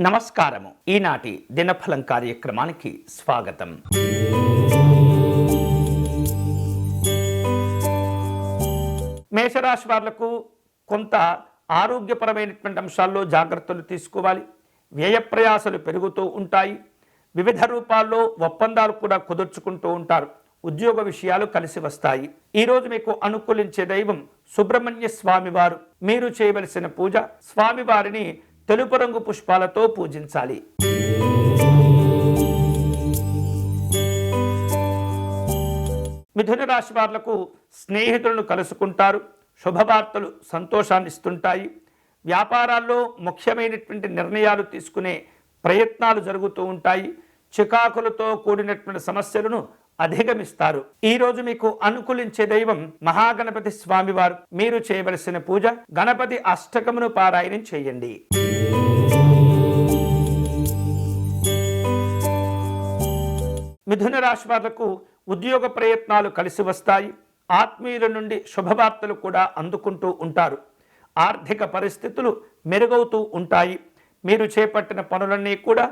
నమస్కారము. ఈనాటి దినఫలం కార్యక్రమానికి స్వాగతం. మేషరాశి వాళ్ళకు కొంత ఆరోగ్యపరమైనటువంటి అంశాల్లో జాగ్రత్తలు తీసుకోవాలి. వ్యయ ప్రయాసలు పెరుగుతూ ఉంటాయి. వివిధ రూపాల్లో ఒప్పందాలు కూడా కుదుర్చుకుంటూ ఉంటారు. ఉద్యోగ విషయాలు కలిసి వస్తాయి. ఈరోజు మీకు అనుకూలించే దైవం సుబ్రహ్మణ్య స్వామివారు. మీరు చేయవలసిన పూజ స్వామివారిని తెలుపు రంగు పుష్పాలతో పూజించాలి. మిథున రాశి వాళ్ళకు స్నేహితులను కలుసుకుంటారు. శుభవార్తలు సంతోషాన్ని ఇస్తుంటాయి వ్యాపారాల్లో ముఖ్యమైనటువంటి నిర్ణయాలు తీసుకునే ప్రయత్నాలు జరుగుతూ ఉంటాయి. చికాకులతో కూడినటువంటి సమస్యలను అధిగమిస్తారు. ఈ రోజు మీకు అనుకూలించే దైవం మహాగణపతి స్వామివారు. మీరు చేయవలసిన పూజ గణపతి అష్టకమును పారాయణం చేయండి. మిథున రాశి వాళ్ళకు ఉద్యోగ ప్రయత్నాలు కలిసి వస్తాయి. ఆత్మీయుల నుండి శుభవార్తలు కూడా అందుకుంటూ ఉంటారు. ఆర్థిక పరిస్థితులు మెరుగవుతూ ఉంటాయి. మీరు చేపట్టిన పనులన్నీ కూడా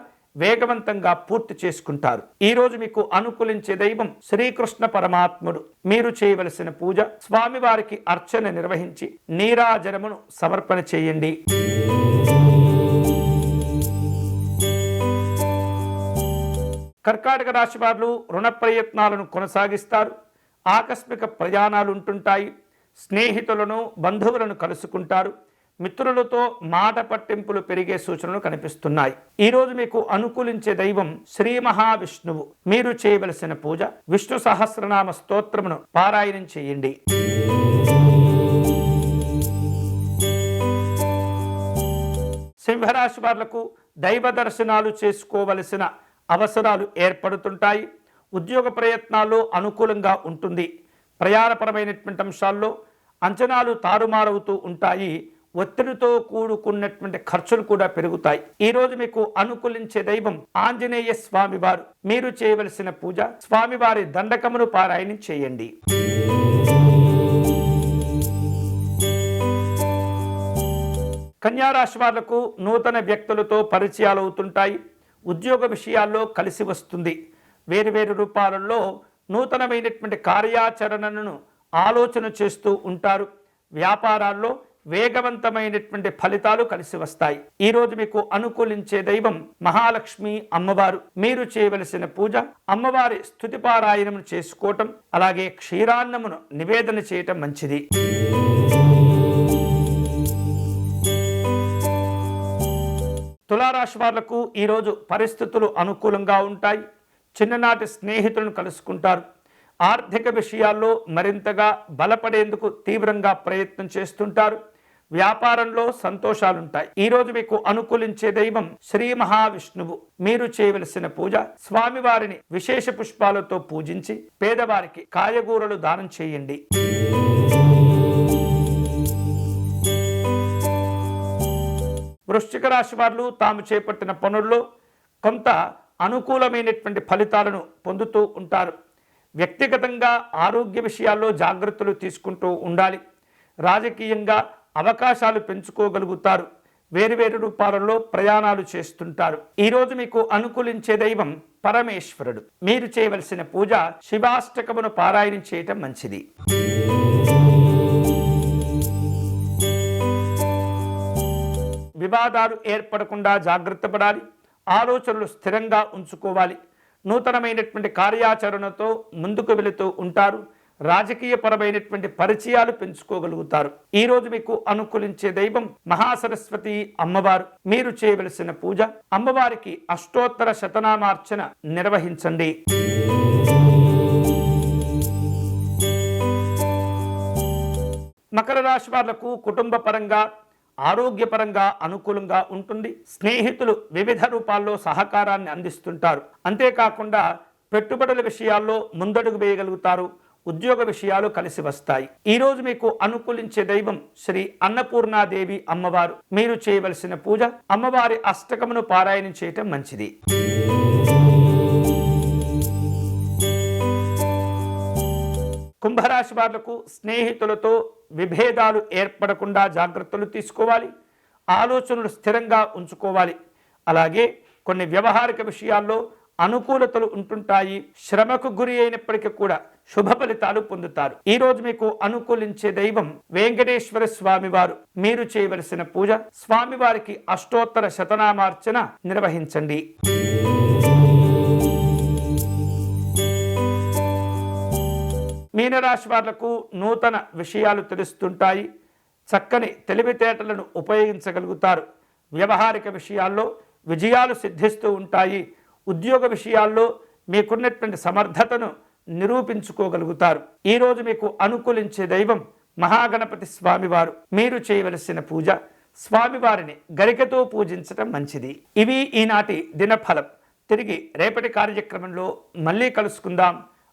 వేగవంతంగా పూర్తి చేసుకుంటారు. ఈ రోజు మీకు అనుకూలించే దైవం శ్రీకృష్ణ పరమాత్ముడు. మీరు చేయవలసిన పూజ స్వామివారికి అర్చన నిర్వహించి నీరాజనమును సమర్పణ చేయండి. కర్కాటక రాశి వారు రుణ ప్రయత్నాలను కొనసాగిస్తారు. ఆకస్మిక ప్రయాణాలు ఉంటుంటాయి. స్నేహితులను బంధువులను కలుసుకుంటారు. మిత్రులతో మాట పట్టింపులు పెరిగే సూచనలు కనిపిస్తున్నాయి. ఈరోజు మీకు అనుకూలించే దైవం శ్రీ మహావిష్ణువు. మీరు చేయవలసిన పూజ విష్ణు సహస్రనామ స్తోత్రమును పారాయణం చేయండి. సింహరాశి వాళ్ళకు దైవ దర్శనాలు చేసుకోవలసిన అవసరాలు ఏర్పడుతుంటాయి. ఉద్యోగ ప్రయత్నాల్లో అనుకూలంగా ఉంటుంది. ప్రయాణపరమైనటువంటి అంశాల్లో అంచనాలు తారుమారవుతూ ఉంటాయి. ఒత్తిడితో కూడుకున్నటువంటి ఖర్చులు కూడా పెరుగుతాయి. ఈరోజు మీకు అనుకూలించే దైవం ఆంజనేయ స్వామివారు. మీరు చేయవలసిన పూజ స్వామివారి దండకమును పారాయణం చేయండి. కన్యారాశి వాళ్ళకు నూతన వ్యక్తులతో పరిచయాలు అవుతుంటాయి. ఉద్యోగ విషయాల్లో కలిసి వస్తుంది. వేరువేరు రూపాలలో నూతనమైనటువంటి కార్యాచరణను ఆలోచన చేస్తూ ఉంటారు. వ్యాపారాల్లో వేగవంతమైనటువంటి ఫలితాలు కలిసి వస్తాయి. ఈ రోజు మీకు అనుకూలించే దైవం మహాలక్ష్మి అమ్మవారు. మీరు చేయవలసిన పూజ అమ్మవారి స్థుతిపారాయణము చేసుకోవటం అలాగే క్షీరాన్నమును నివేదన చేయటం మంచిది. తులారాశి వాళ్ళకు ఈరోజు పరిస్థితులు అనుకూలంగా ఉంటాయి. చిన్ననాటి స్నేహితులను కలుసుకుంటారు. ఆర్థిక విషయాల్లో మరింతగా బలపడేందుకు తీవ్రంగా ప్రయత్నం చేస్తుంటారు. వ్యాపారంలో సంతోషాలుంటాయి. ఈరోజు మీకు అనుకూలించే దైవం శ్రీ మహావిష్ణువు. మీరు చేయవలసిన పూజ స్వామివారిని విశేష పుష్పాలతో పూజించి పేదవారికి కాయగూరలు దానం చేయండి. వృశ్చిక రాశి వారు తాము చేపట్టిన పనుల్లో కొంత అనుకూలమైనటువంటి ఫలితాలను పొందుతూ ఉంటారు. వ్యక్తిగతంగా ఆరోగ్య విషయాల్లో జాగ్రత్తలు తీసుకుంటూ ఉండాలి. రాజకీయంగా అవకాశాలు పెంచుకోగలుగుతారు. వేరువేరు రూపాలలో ప్రయాణాలు చేస్తుంటారు. ఈరోజు మీకు అనుకూలించే దైవం పరమేశ్వరుడు. మీరు చేయవలసిన పూజ శివాష్టకమును పారాయణం చేయటం మంచిది. వివాదాలు ఏర్పడకుండా జాగ్రత్త పడాలి ఆలోచనలు స్థిరంగా ఉంచుకోవాలి. నూతనమైనటువంటి కార్యాచరణతో ముందుకు వెళుతూ ఉంటారు రాజకీయపరమైనటువంటి పరిచయాలు పెంచుకోగలుగుతారు. ఈ రోజు మీకు అనుకూలించే దైవం మహాసరస్వతి అమ్మవారు. మీరు చేయవలసిన పూజ అమ్మవారికి అష్టోత్తర శతనామార్చన నిర్వహించండి. మకర రాశి వాళ్ళకు కుటుంబ పరంగా ఆరోగ్యపరంగా అనుకూలంగా ఉంటుంది. స్నేహితులు వివిధ రూపాల్లో సహకారాన్ని అందిస్తుంటారు. అంతేకాకుండా పెట్టుబడుల విషయాల్లో ముందడుగు వేయగలుగుతారు. ఉద్యోగ విషయాలు కలిసి వస్తాయి. ఈరోజు మీకు అనుకూలించే దైవం శ్రీ అన్నపూర్ణాదేవి అమ్మవారు. మీరు చేయవలసిన పూజ అమ్మవారి అష్టకమును పారాయణం చేయటం మంచిది. కుంభరాశి వారులకు స్నేహితులతో విభేదాలు ఏర్పడకుండా జాగ్రత్తలు తీసుకోవాలి. ఆలోచనలు స్థిరంగా ఉంచుకోవాలి. అలాగే కొన్ని వ్యవహారిక విషయాల్లో అనుకూలతలు ఉంటుంటాయి. శ్రమకు గురి అయినప్పటికీ కూడా శుభ ఫలితాలు పొందుతారు. ఈ రోజు మీకు అనుకూలించే దైవం వెంకటేశ్వర స్వామివారు. మీరు చేయవలసిన పూజ స్వామివారికి అష్టోత్తర శతనామార్చన నిర్వహించండి. మీనరాశి వాళ్ళకు నూతన విషయాలు తెలుస్తుంటాయి. చక్కని తెలివితేటలను ఉపయోగించగలుగుతారు. వ్యవహారిక విషయాల్లో విజయాలు సిద్ధిస్తూ ఉంటాయి. ఉద్యోగ విషయాల్లో మీకున్నటువంటి సమర్థతను నిరూపించుకోగలుగుతారు. ఈరోజు మీకు అనుకూలించే దైవం మహాగణపతి స్వామివారు. మీరు చేయవలసిన పూజ స్వామివారిని గరికతో పూజించటం మంచిది. ఇవి ఈనాటి దినఫలం. తిరిగి రేపటి కార్యక్రమంలో మళ్ళీ కలుసుకుందాం.